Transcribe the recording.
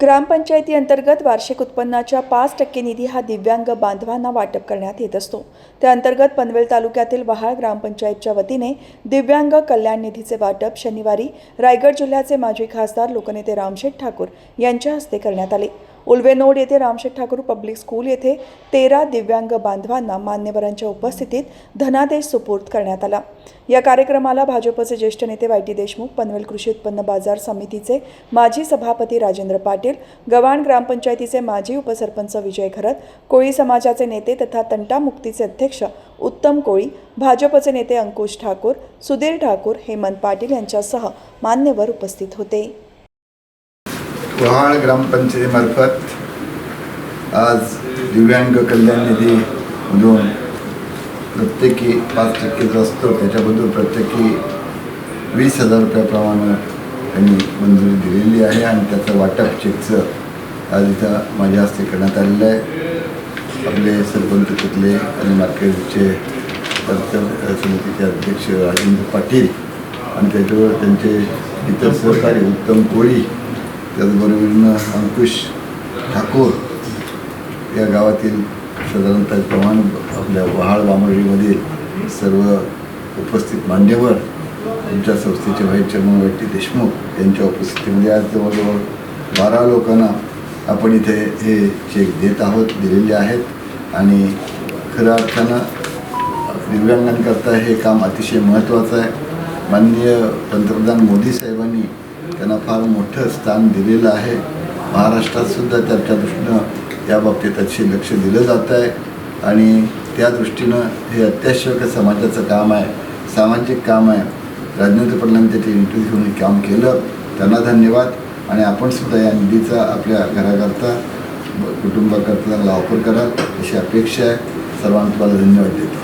ग्रामपंचायती अंतर्गत वार्षिक उत्पन्नाच्या पाच टक्के निधी हा दिव्यांग बांधवांना वाटप करण्यात येत असतो. त्याअंतर्गत पनवेल तालुक्यातील वहाळ ग्रामपंचायतच्या वतीने दिव्यांग कल्याण निधीचे वाटप शनिवारी रायगड जिल्ह्याचे माजी खासदार लोकनेते रामशेठ ठाकूर यांच्या हस्ते करण्यात आले. उल्वेनोड येथे रामशेठ ठाकूर पब्लिक स्कूल येथे तेरा दिव्यांग बांधवांना मान्यवरांच्या उपस्थितीत धनादेश सुपूर्द करण्यात आला. या कार्यक्रमाला भाजपचे ज्येष्ठ नेते वाय टी देशमुख पनवेल कृषी उत्पन्न बाजार समितीचे माजी सभापती राजेंद्र पाटील गव्हाण ग्रामपंचायतीचे माजी उपसरपंच विजय खरत कोळी समाजाचे नेते तथा तंटा मुक्तीचे अध्यक्ष उत्तम कोळी भाजपचे नेते अंकुश ठाकूर सुधीर ठाकूर हेमंत पाटील यांच्यासह मान्यवर उपस्थित होते. गव्हाण ग्रामपंचायतीमार्फत आज दिव्यांग कल्याण निधीमधून प्रत्येकी पाच टक्के जो असतो त्याच्याबद्दल प्रत्येकी वीस हजार रुपयाप्रमाणे त्यांनी मंजुरी दिलेली आहे आणि त्याचं वाटप चेकचं आज इथं माझ्या हस्ते करण्यात आलेलं आहे. आपले सरपंच तिथले आणि मार्केटचे समितीचे अध्यक्ष राजेंद्र पाटील आणि त्याच्यावर त्यांचे इतर सहकारी उत्तम कोळी त्याचबरोबरीनं अंकुश ठाकूर या गावातील साधारणतः प्रमाण आपल्या वहाळ बामर्डीमधील सर्व उपस्थित मान्यवर आमच्या संस्थेचे vice chairman Y T. Deshmukh यांच्या उपस्थितीमध्ये आज जवळजवळ बारा लोकांना आपण इथे हे चेक देत आहोत दिलेले आहेत. आणि खऱ्या अर्थानं दिव्यांगांकरता हे काम अतिशय महत्त्वाचं आहे. माननीय पंतप्रधान मोदी साहेबांनी त्यांना फार मोठं स्थान दिलेलं आहे. महाराष्ट्रात सुद्धा त्याच्या दृष्टीनं याबाबतीत अतिशय लक्ष दिलं जात आहे. आणि त्या दृष्टीनं हे अत्यावश्यक समाजाचं काम आहे सामाजिक काम आहे. राजनैतिक पाटलांनी त्याचे इंटरव्ह्यू घेऊन हे काम केलं. त्यांना धन्यवाद. आणि आपण सुद्धा या निधीचा आपल्या घराकरता कुटुंबाकरता चांगला वापर कराल अशी अपेक्षा आहे. सर्वांना तुम्हाला धन्यवाद देतो.